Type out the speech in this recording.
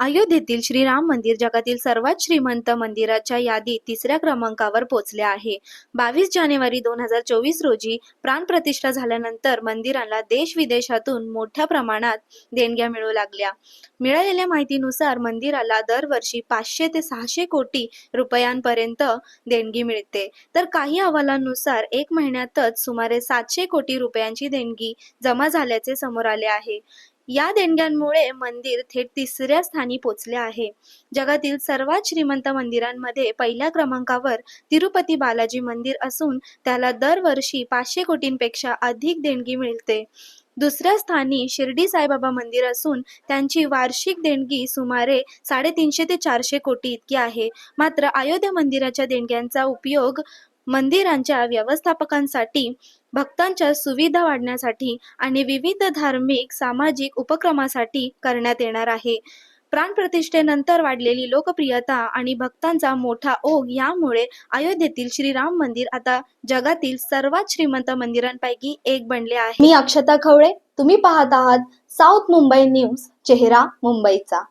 अयोध्येतील श्रीराम मंदिर जगातील सर्वात श्रीमंत मंदिराच्या यादीत तिसऱ्या क्रमांकावर पोहोचले आहे. बावीस जानेवारी दोन हजार चोवीस रोजी प्राणप्रतिष्ठा झाल्यानंतर मंदिराला देश विदेशातून मोठ्या प्रमाणात देणग्या मिळू लागल्या. मिळालेल्या माहितीनुसार मंदिराला दरवर्षी पाचशे ते सहाशे कोटी रुपयांपर्यंत देणगी मिळते. तर काही अहवालांनुसार एक महिन्यातच सुमारे सातशे कोटी रुपयांची देणगी जमा झाल्याचे समोर आले आहे. या देणग्यांमुळे मंदिर थेट तिसऱ्या स्थानी पोचले आहे. जगातील सर्वात श्रीमंत मंदिरांमध्ये पहिल्या क्रमांकावर तिरुपती बालाजी मंदिर असून त्याला दरवर्षी पाचशे कोटींपेक्षा अधिक देणगी मिळते. दुसऱ्या स्थानी शिर्डी साईबाबा मंदिर असून त्यांची वार्षिक देणगी सुमारे साडेतीनशे ते चारशे कोटी इतकी आहे. मात्र अयोध्या मंदिराच्या देणग्यांचा उपयोग मंदिरांच्या व्यवस्थापकांसाठी भक्तांच्या सुविधा वाढण्यासाठी आणि विविध धार्मिक सामाजिक उपक्रमासाठी करण्यात येणार आहे. प्राणप्रतिष्ठेनंतर वाढलेली लोकप्रियता आणि भक्तांचा मोठा ओघ यामुळे अयोध्येतील श्रीराम मंदिर आता जगातील सर्वात श्रीमंत मंदिरांपैकी एक बनले आहे. मी अक्षता खवळे तुम्ही पाहत आहात साऊथ मुंबई न्यूज चेहरा मुंबईचा.